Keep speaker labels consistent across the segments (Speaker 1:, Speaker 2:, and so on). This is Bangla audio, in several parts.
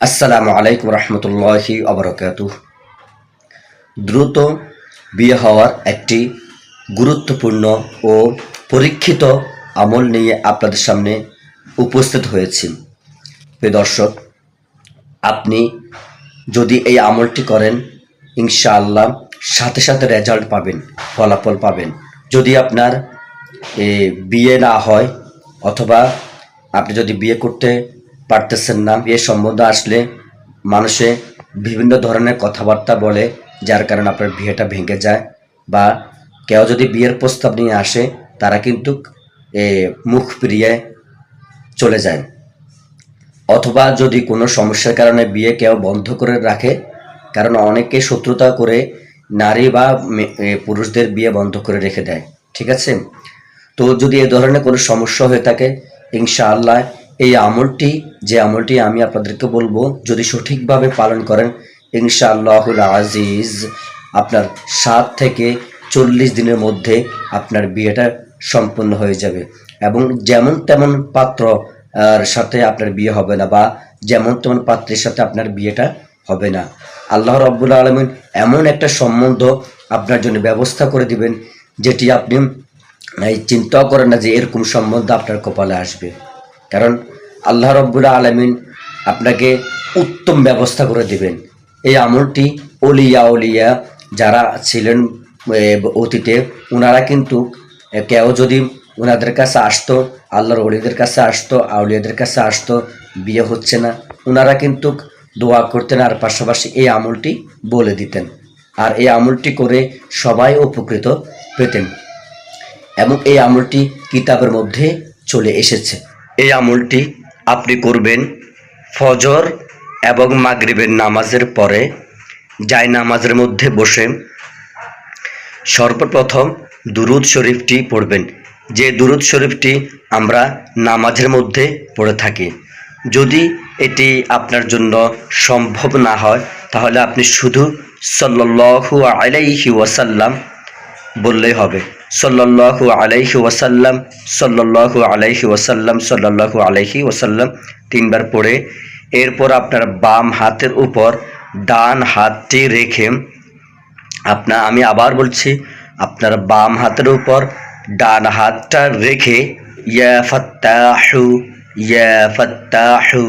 Speaker 1: আসসালামু আলাইকুম রহমতুল্লাহি অবরকাত দ্রুত বিয়ে হওয়ার একটি গুরুত্বপূর্ণ ও পরীক্ষিত আমল নিয়ে আপনাদের সামনে উপস্থিত হয়েছি। প্রিয় দর্শক, আপনি যদি এই আমলটি করেন, ইনশাআল্লাহ সাথে সাথে রেজাল্ট পাবেন, ফলাফল পাবেন। যদি আপনার বিয়ে না হয়, অথবা আপনি যদি বিয়ে করতে পারতেছেন না। এ সম্বন্ধ আসলে মানুষে বিভিন্ন ধরনের কথাবার্তা বলে যার কারণে আপনার বিয়েটা ভেঙে যায় বা কেউ যদি বিয়ের প্রস্তাব নিয়ে আসে তারা কিন্তু এ, মুখ ফিরিয়ে চলে যায়। অথবা যদি কোনো সমস্যার কারণে বিয়ে কেউ বন্ধ করে রাখে কারণ অনেকে শত্রুতা করে নারী বা পুরুষদের বিয়ে বন্ধ করে রেখে দেয় ঠিক আছে? তো যদি এ ধরনের কোনো সমস্যা হয়ে থাকে ইনশাআল্লাহ এই আমলটি, যে আমলটি আমি আপনাদেরকে বলব, যদি সঠিকভাবে পালন করেন ইনশাআল্লাহুল আজিজ আপনার সাত থেকে চল্লিশ দিনের মধ্যে আপনার বিয়েটা সম্পূর্ণ হয়ে যাবে। এবং যেমন তেমন পাত্র আর সাথে আপনার বিয়ে হবে না বা যেমন তেমন পাত্রের সাথে আপনার বিয়েটা হবে না। আল্লাহ রব্বুল আলমিন এমন একটা সম্বন্ধ আপনার জন্য ব্যবস্থা করে দিবেন, যেটি আপনি চিন্তাও করেন না যে এরকম সম্বন্ধ আপনার কপালে আসবে। কারণ আল্লাহ রব্বুল্লাহ আলমিন আপনাকে উত্তম ব্যবস্থা করে দিবেন। এই আমলটি অলিয়া অলিয়া যারা ছিলেন অতীতে ওনারা কিন্তু কেউ যদি ওনাদের কাছে আসতো, আল্লাহর অলিদের কাছে আসতো, আউলিয়াদের কাছে আসতো, বিয়ে হচ্ছে না। ওনারা কিন্তু দোয়া করতেন আর পাশাপাশি এই আমলটি বলে দিতেন। আর এই আমলটি করে সবাই উপকৃত পেতেন। এবং এই আমলটি কিতাবের মধ্যে চলে এসেছে। এই আমলটি আপনি করবেন ফজর এবং মাগরিবের নামাজের পরে, যাই নামাজের মধ্যে বসে। সর্বপ্রথম দুরুদ শরীফটি পড়বেন। যে দুরুদ শরীফটি আমরা নামাজের মধ্যে পড়ে থাকি। যদি এটি আপনার জন্য সম্ভব না হয়, তাহলে আপনি শুধু সল্লু আলাইহি ওয়াসাল্লাম বললেই হবে। সল্লাল্লাহু আলাইহি ওয়াসাল্লাম, সল্লাল্লাহু আলাইহি ওয়াসাল্লাম, সল্লাল্লাহু আলাইহি ওয়াসাল্লাম তিনবার পড়ে। এরপর আপনার বাম হাতের উপর ডান হাতটি রেখে আপনার আমি আবার বলছি, আপনার বাম হাতের উপর ডান হাতটা রেখে, ইয়া ফাত্তাহু ইয়া ফাত্তাহু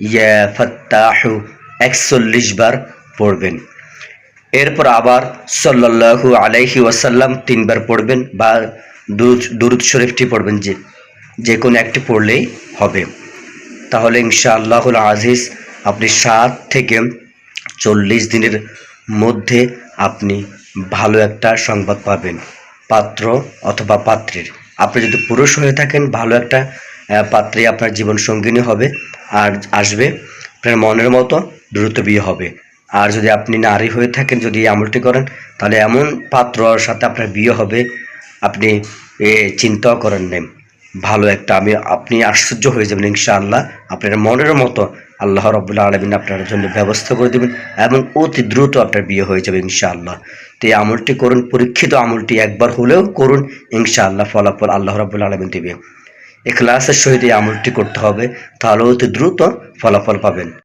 Speaker 1: ইয়া ফাত্তাহু, একচল্লিশ বার পড়বেন। এরপর আবার সল্লাল্লাহু আলাইহি ওয়াসাল্লাম তিনবার পড়বেন বা দুরুদ শরীফটি পড়বেন যে যে কোনো একটি পড়লেই হবে। তাহলে ইনশাআল্লাহুল আজিজ আপনি সাত থেকে চল্লিশ দিনের মধ্যে আপনি ভালো একটা সংবাদ পাবেন, পাত্র অথবা পাত্রীর। আপনি যদি পুরুষ হয়ে থাকেন, ভালো একটা পাত্রী আপনার জীবন সঙ্গিনী হবে আর আসবে, আপনার মনের মতো দ্রুত বিয়ে হবে। আর যদি আপনি নারী হয়ে থাকেন, যদি এই আমলটি করেন, তাহলে এমন পাত্রর সাথে আপনার বিয়ে হবে, আপনি এ চিন্তাও করেন নেই। ভালো একটা, আমি, আপনি আশ্চর্য হয়ে যাবেন, ইনশাআল্লাহ। আপনার মনের মতো আল্লাহ রবুল্লা আলমিন আপনার জন্য ব্যবস্থা করে দেবেন এবং অতি দ্রুত আপনার বিয়ে হয়ে যাবে, ইনশাআল্লাহ। তো এই আমলটি করুন, পরীক্ষিত আমলটি একবার হলেও করুন, ইনশাআল্লাহ ফলাফল আল্লাহ রবুল্লা আলমিন দেবে এখলাসের সহিত এই আমলটি করতে হবে, তাহলে অতি দ্রুত ফলাফল পাবেন।